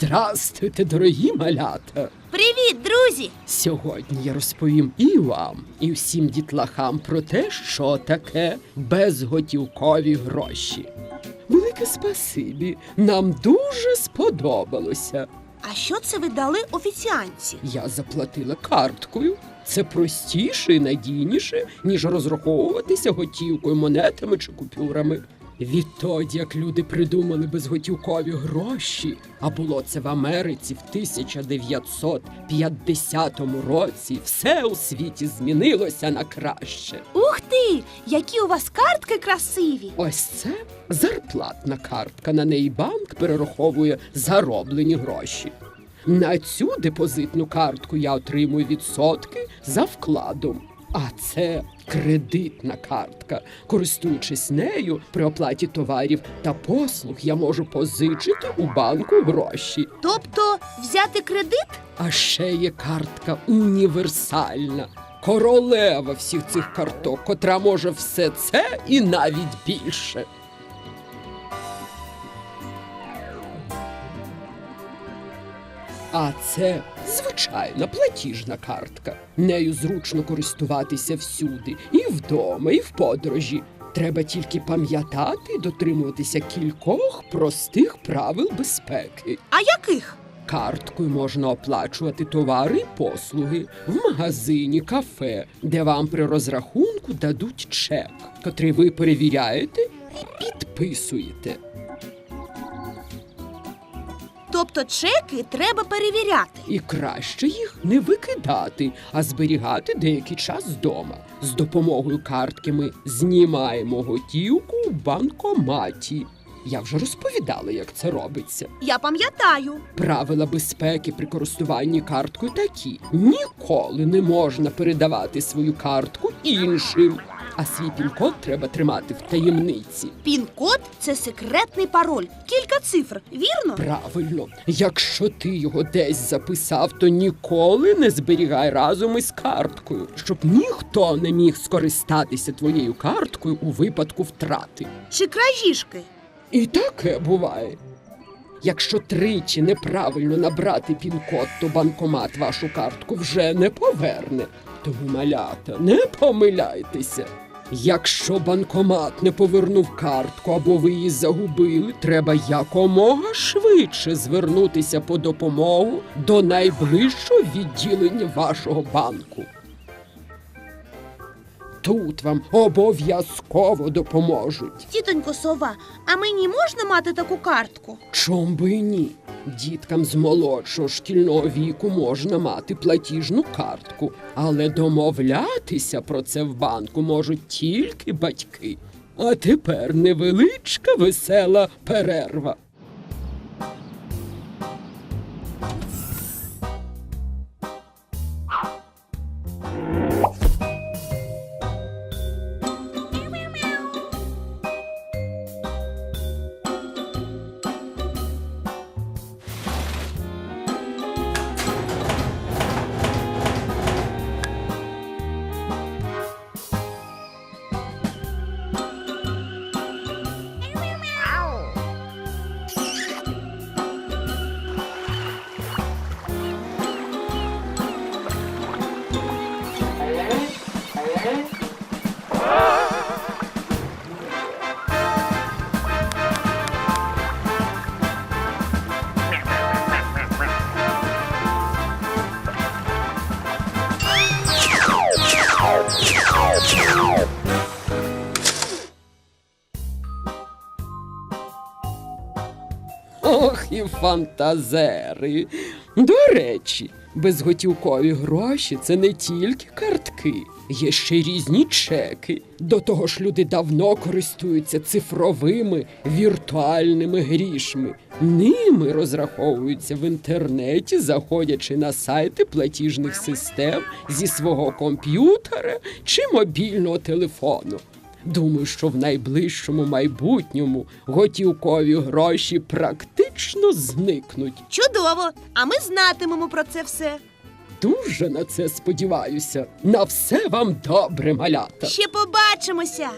Здрастуйте, дорогі малята! Привіт, друзі! Сьогодні я розповім і вам, і всім дітлахам про те, що таке безготівкові гроші. Велике спасибі, нам дуже сподобалося. А що це ви дали офіціанці? Я заплатила карткою. Це простіше і надійніше, ніж розраховуватися готівкою, монетами чи купюрами. Відтоді, як люди придумали безготівкові гроші, а було це в Америці в 1950 році, все у світі змінилося на краще. Ух ти! Які у вас картки красиві! Ось це зарплатна картка. На неї банк перераховує зароблені гроші. На цю депозитну картку я отримую відсотки за вкладом. А це кредитна картка. Користуючись нею при оплаті товарів та послуг, я можу позичити у банку гроші. Тобто взяти кредит? А ще є картка універсальна. Королева всіх цих карток, котра може все це і навіть більше. А це звичайна платіжна картка. Нею зручно користуватися всюди, і вдома, і в подорожі. Треба тільки пам'ятати і дотримуватися кількох простих правил безпеки. А яких? Карткою можна оплачувати товари і послуги в магазині, кафе, де вам при розрахунку дадуть чек, котрий ви перевіряєте і підписуєте. Тобто чеки треба перевіряти. І краще їх не викидати, а зберігати деякий час вдома. З допомогою картки ми знімаємо готівку в банкоматі. Я вже розповідала, як це робиться. Я пам'ятаю. Правила безпеки при користуванні карткою такі: ніколи не можна передавати свою картку іншим, а свій пін-код треба тримати в таємниці. Пін-код це секретний пароль. Кілька цифр, вірно? Правильно, якщо ти його десь записав, то ніколи не зберігай разом із карткою, щоб ніхто не міг скористатися твоєю карткою у випадку втрати. Чи кражіжки? І таке буває. Якщо тричі неправильно набрати пін-код, то банкомат вашу картку вже не поверне. Тому, малята, не помиляйтеся. Якщо банкомат не повернув картку або ви її загубили, треба якомога швидше звернутися по допомогу до найближчого відділення вашого банку. Тут вам обов'язково допоможуть. Тітонько сова, а мені можна мати таку картку? Чом би і ні? Діткам з молодшого шкільного віку можна мати платіжну картку, але домовлятися про це в банку можуть тільки батьки. А тепер невеличка весела перерва. Ох, і фантазери. До речі, безготівкові гроші це не тільки картки, є ще різні чеки. До того ж, люди давно користуються цифровими віртуальними грішми. Ними розраховуються в інтернеті, заходячи на сайти платіжних систем зі свого комп'ютера чи мобільного телефону. Думаю, що в найближчому майбутньому готівкові гроші практично зникнуть. Чудово! А ми знатимемо про це все. Дуже на це сподіваюся. На все вам добре, малята. Ще побачимося.